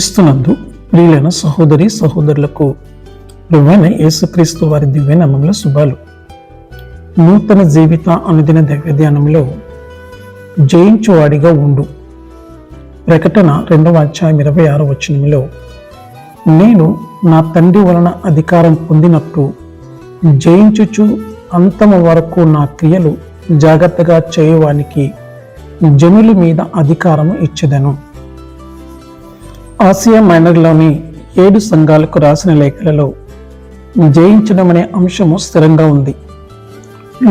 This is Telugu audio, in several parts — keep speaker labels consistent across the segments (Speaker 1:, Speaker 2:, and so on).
Speaker 1: క్రీస్తునందు ప్రియులైన సహోదరి సహోదరులకు రువైన యేసుక్రీస్తు వారి దివ్య నామంలో శుభాలు. నూతన జీవిత అనుదిన దైవ ధ్యానంలో జయించువాడిగా ఉండు. ప్రకటన రెండవ అధ్యాయం ఇరవై ఆరో వచనంలో నేను నా తండ్రి వలన అధికారం పొందినట్టు జయించుచు అంతము వరకు నా క్రియలు జాగ్రత్తగా చేయవానికి జనుల మీద అధికారము ఇచ్చేదను. ఆసియా మైనర్లోని ఏడు సంఘాలకు రాసిన లేఖలలో జయించడం అనే అంశము స్థిరంగా ఉంది.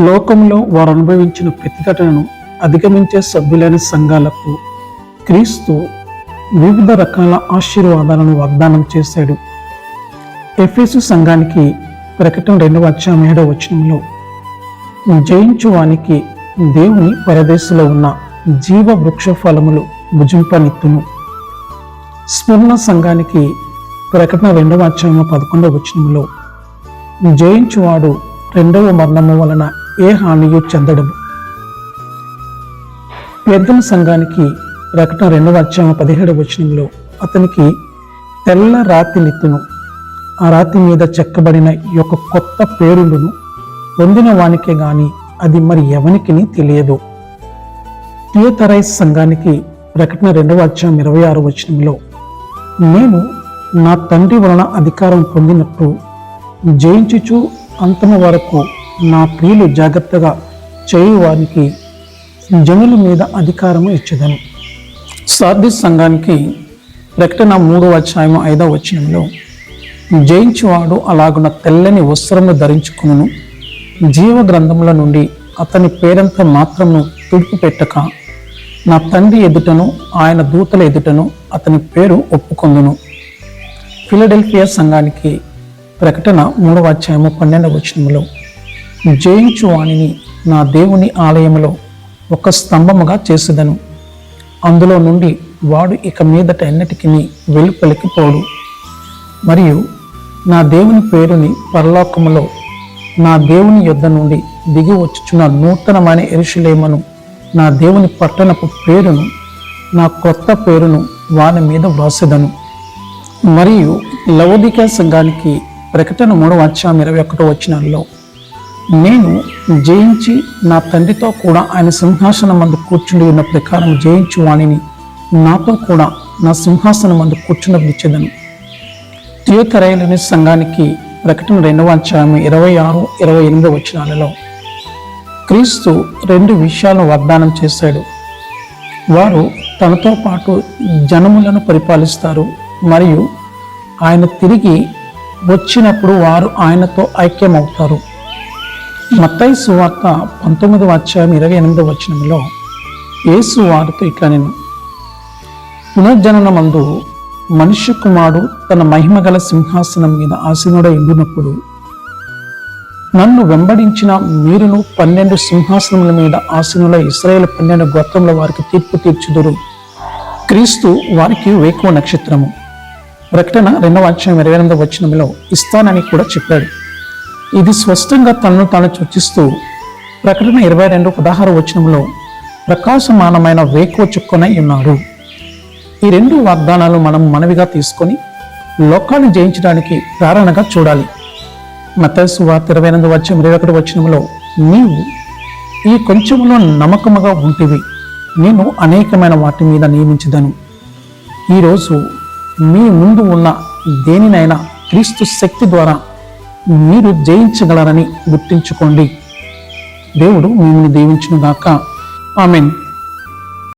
Speaker 1: లోకంలో వారు అనుభవించిన ప్రతిఘటనను అధిగమించే సభ్యులైన సంఘాలకు క్రీస్తు వివిధ రకాల ఆశీర్వాదాలను వాగ్దానం చేశాడు. ఎఫ్ఎసు సంఘానికి ప్రకటన రెండవ అధ్యాయం ఏడవ వచనంలో జయించువానికి దేవుని పరదేశంలో ఉన్న జీవ వృక్ష ఫలములు భుజింపనిత్తును. స్మరణ సంఘానికి ప్రకటన రెండవ అధ్యాయం పదకొండవ వచనంలో జయించువాడు రెండవ మరణము వలన ఏ హానియు చెందడము? పెద్దల సంఘానికి ప్రకటన రెండవ అధ్యాయం పదిహేడవ వచనంలో అతనికి తెల్ల రాతి నిత్తును ఆ రాతి మీద చెక్కబడిన ఈ యొక్క కొత్త పేరుండును పొందిన వానికే గాని అది మరి ఎవనికి తెలియదు. థియోతరైస్ సంఘానికి ప్రకటన రెండవ అధ్యాయం ఇరవై ఆరు వచనంలో నేను నా తండ్రి వలన అధికారం పొందినట్టు జయించుచు అంతము వరకు నా ప్రియులు జాగ్రత్తగా చేయువారికి జనుల మీద అధికారము ఇచ్చేదను. సార్దిస్ సంఘానికి ప్రకటన మూడవ అధ్యాయం ఐదవ వచనంలో జయించువాడు అలాగున తెల్లని వస్త్రము ధరించుకును జీవ గ్రంథముల నుండి అతని పేరంత మాత్రము తుడుపు పెట్టక నా తండ్రి ఎదుటను ఆయన దూతల ఎదుటను అతని పేరు ఒప్పుకొందును. ఫిలడెల్ఫియా సంఘానికి ప్రకటన మూడవ అధ్యాయము పన్నెండవ వచనములో జయించు వాణిని నా దేవుని ఆలయంలో ఒక స్తంభముగా చేసేదను. అందులో నుండి వాడు ఇక మీదట ఎన్నటికి వెలుపలికి పోడు. మరియు నా దేవుని పేరుని పరలోకములో నా దేవుని యొద్ద నుండి దిగి వచ్చుచున్న నూతనమైన ఎరుషులేమను నా దేవుని పట్టణపు పేరును నా కొత్త పేరును వాని మీద వ్రాసేదను. మరియు లవోదిక సంఘానికి ప్రకటన మూడవ అధ్యాయం ఇరవై ఒకటో వచ్చినాల్లో నేను జయించి నా తండ్రితో కూడా ఆయన సింహాసనం మందు కూర్చుండి ఉన్న ప్రకారం జయించు వాణిని నాతో కూడా నా సింహాసనం మందు కూర్చుండనిచ్చేదను తీయతరైలని సంఘానికి ప్రకటన రెండవ అధ్యాయం ఇరవై ఆరు ఇరవై ఎనిమిది వచ్చినాలలో క్రీస్తు రెండు విషయాలను వాగ్దానం చేశాడు. వారు తనతో పాటు జనములను పరిపాలిస్తారు మరియు ఆయన తిరిగి వచ్చినప్పుడు వారు ఆయనతో ఐక్యమవుతారు. మత్తయి సువార్త పంతొమ్మిదవ అధ్యాయం ఇరవై ఎనిమిదవ వచనంలో యేసు వారితో ఇట్లా నేను పునర్జననమందు మనుష్య కుమారుడు తన మహిమగల సింహాసనం మీద ఆసీనుడై ఉండినప్పుడు నన్ను వెంబడించిన మీరును పన్నెండు సింహాసనముల మీద ఆసనుల ఇస్రాయేల్ పన్నెండు గోత్రముల వారికి తీర్పు తీర్చుదురు. క్రీస్తు వారికి వేకువ నక్షత్రము. ప్రకటన రెండవ అధ్యాయం ఇరవై ఎనిమిదవ వచనంలో ఇస్తానని కూడా చెప్పాడు. ఇది స్పష్టంగా తనను తాను సూచిస్తూ ప్రకటన ఇరవై రెండు పదహారు వచనంలో ప్రకాశమానమైన వేకువ చుక్కనై ఉన్నాడు. ఈ రెండు వాగ్దానాలు మనం మనవిగా తీసుకొని లోకాన్ని జయించడానికి ప్రేరణగా చూడాలి. మతసు వార్త ఇరవై ఎనిమిది వచ్చి ఇరవై ఒకటి వచనంలో నీవు ఈ కొంచెంలో నమ్మకముగా ఉంటివి. నేను అనేకమైన వాటి మీద నియమించదను. ఈరోజు మీ ముందు ఉన్న దేనినైనా క్రీస్తు శక్తి ద్వారా మీరు జయించగలరని గుర్తించుకోండి. దేవుడు మిమ్మల్ని దీవించునుగాక. ఆమెన్.